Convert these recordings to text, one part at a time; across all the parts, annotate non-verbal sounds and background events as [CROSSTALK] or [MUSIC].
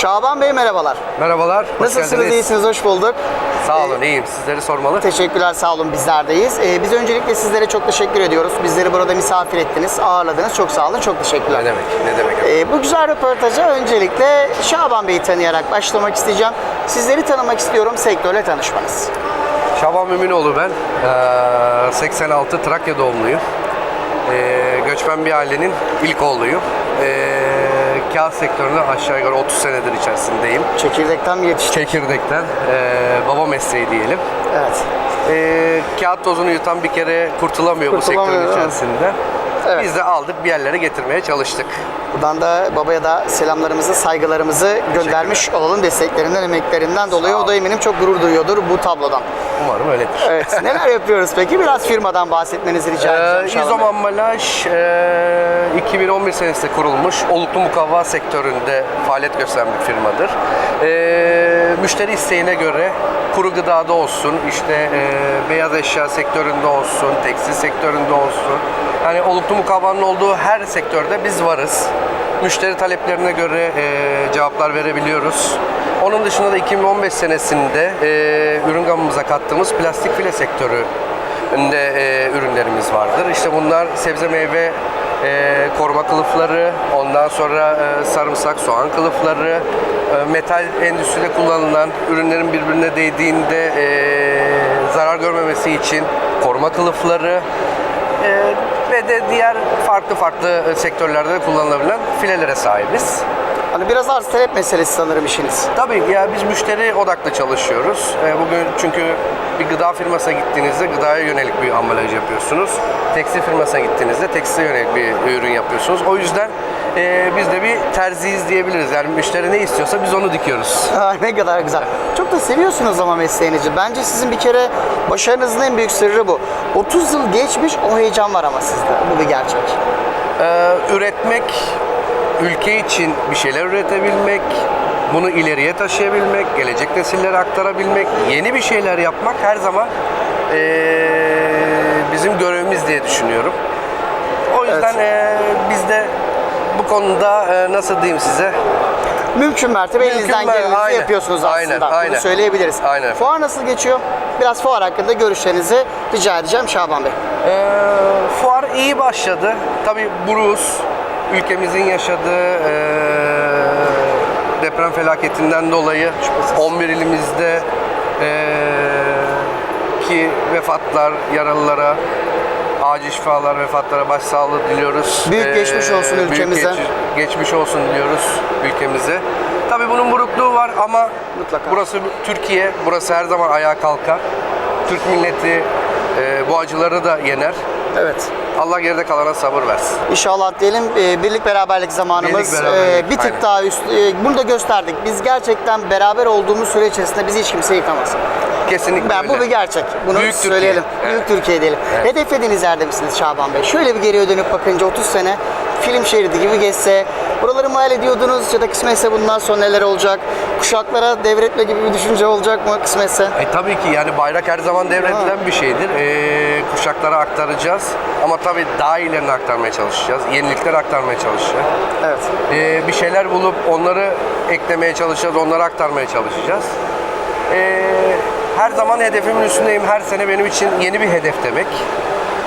Şaban Bey merhabalar. Merhabalar. hoş Nasılsınız? geldiniz. İyisiniz? Hoş bulduk. Sağ olun, iyiyim. Sizleri sormalı. Teşekkürler, sağ olun bizlerdeyiz. Ee, biz öncelikle sizlere çok teşekkür ediyoruz. Bizleri burada misafir ettiniz, ağırladınız. Çok sağ olun, çok teşekkürler. Ne demek, ne demek. Ee, bu güzel röportaja öncelikle Şaban Bey'i tanıyarak başlamak isteyeceğim. Sizleri tanımak istiyorum, sektörle tanışmanız. Şaban Müminoğlu ben. Ee, 86 Trakya doğumluyum. Ee, göçmen bir ailenin ilk oğluyum. Ee, kağıt sektöründe aşağı yukarı 30 senedir içerisindeyim. Çekirdekten mi yetişti? Çekirdekten ee, baba mesleği diyelim. Evet. Ee, kağıt tozunu yutan bir kere kurtulamıyor, bu Kurtulamıyor, sektörün evet. içerisinde. Evet. Biz de aldık bir yerlere getirmeye çalıştık. Buradan da babaya da selamlarımızı, saygılarımızı göndermiş olalım desteklerinden, emeklerinden dolayı. O da eminim çok gurur duyuyordur bu tablodan. Umarım öyledir. Evet. [LAUGHS] Neler yapıyoruz peki? Biraz firmadan bahsetmenizi rica edeceğim. Ee, İzom. Ambalaj e, 2011 senesinde kurulmuş oluklu mukavva sektöründe faaliyet gösteren bir firmadır. E, müşteri isteğine göre kuru gıdada olsun, işte e, beyaz eşya sektöründe olsun, tekstil sektöründe olsun. Yani oluklu mukavvanın olduğu her sektörde biz varız. Müşteri taleplerine göre e, cevaplar verebiliyoruz. Onun dışında da 2015 senesinde e, ürün gamımıza kattığımız plastik file sektörü de e, ürünlerimiz vardır. İşte bunlar sebze meyve e, koruma kılıfları, ondan sonra e, sarımsak, soğan kılıfları, e, metal endüstride kullanılan ürünlerin birbirine değdiğinde e, zarar görmemesi için koruma kılıfları e, ve de diğer farklı farklı e, sektörlerde de kullanılabilen filelere sahibiz. Hani biraz arz talep meselesi sanırım işiniz. Tabii ya biz müşteri odaklı çalışıyoruz. E, Bugün çünkü bir gıda firmasına gittiğinizde gıdaya yönelik bir ambalaj yapıyorsunuz. Tekstil firmasına gittiğinizde tekstile yönelik bir ürün yapıyorsunuz. O yüzden e, biz de bir terziyiz diyebiliriz. Yani müşteri ne istiyorsa biz onu dikiyoruz. [LAUGHS] Aa, ne kadar güzel. Çok da seviyorsunuz ama mesleğinizi. Bence sizin bir kere başarınızın en büyük sırrı bu. 30 yıl geçmiş o heyecan var ama sizde. Bu bir gerçek. Ee, üretmek, ülke için bir şeyler üretebilmek, bunu ileriye taşıyabilmek, gelecek nesillere aktarabilmek, yeni bir şeyler yapmak her zaman ee, bizim görevimiz diye düşünüyorum. O yüzden ee, biz de bu konuda ee, nasıl diyeyim size Mümkün mertebe Mümkün elinizden geleni yapıyorsunuz Aynen, aslında. aynen. Bunu söyleyebiliriz. Aynen. Fuar nasıl geçiyor? Biraz fuar hakkında görüşlerinizi rica edeceğim Şaban Bey. Ee, fuar iyi başladı. Tabii Bruce ülkemizin yaşadığı ee, deprem felaketinden dolayı 11 ilimizde ee, ki vefatlar, yaralılara acil şifalar, vefatlara başsağlığı diliyoruz. Ee, Büyük geçmiş olsun büyük ülkemize. geçmiş- geçmiş olsun diliyoruz ülkemize. Tabii bunun burukluğu var ama Mutlaka. burası Türkiye, burası her zaman ayağa kalkar. Türk milleti ee, bu acıları da yener. Evet. Allah geride kalana sabır versin. İnşallah diyelim e, birlik beraberlik zamanımız Birlik, beraberlik, e, bir tık aynen. daha üst. e, bunu da gösterdik. Biz gerçekten beraber olduğumuz süre içerisinde bizi hiç kimse yıkamaz. Kesinlikle Ben öyle. bu bir gerçek. Bunu Büyük Türkiye. söyleyelim. Evet. Büyük Türkiye diyelim. Evet. Hedeflediğiniz yerde misiniz Şaban Bey? Şöyle bir geriye dönüp bakınca 30 sene film şeridi gibi geçse, buraları mal ediyordunuz ya da kısmetse bundan sonra neler olacak? Kuşaklara devretme gibi bir düşünce olacak mı kısmetse? E, tabii ki yani bayrak her zaman devredilen bir şeydir. E, kuşaklara aktaracağız. Ama tabii daha iyilerini aktarmaya çalışacağız. Yenilikler aktarmaya çalışacağız. Evet. E, bir şeyler bulup onları eklemeye çalışacağız. Onları aktarmaya çalışacağız. E, her zaman hedefimin üstündeyim. Her sene benim için yeni bir hedef demek.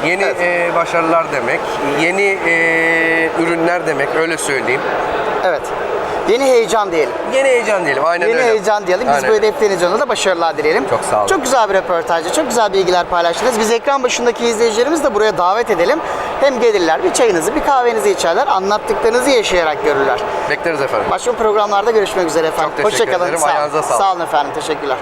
Yeni Evet. e, başarılar demek. Yeni e, ürünler demek. Öyle söyleyeyim. Evet. Yeni heyecan diyelim. Yeni heyecan diyelim. Aynen Yeni öyle. heyecan diyelim. Biz Aynen. bu hedefleriniz yolunda da başarılar dileyelim. Çok sağ olun. Çok güzel bir röportajdı. Çok güzel bilgiler paylaştınız. Biz ekran başındaki izleyicilerimizi de buraya davet edelim. Hem gelirler, bir çayınızı, bir kahvenizi içerler, anlattıklarınızı yaşayarak görürler. Bekleriz efendim. Başka programlarda görüşmek üzere efendim. Çok teşekkür Hoşçakalın. ederim. Sağ olun. Ayağınıza sağlık. Sağ olun efendim. Teşekkürler.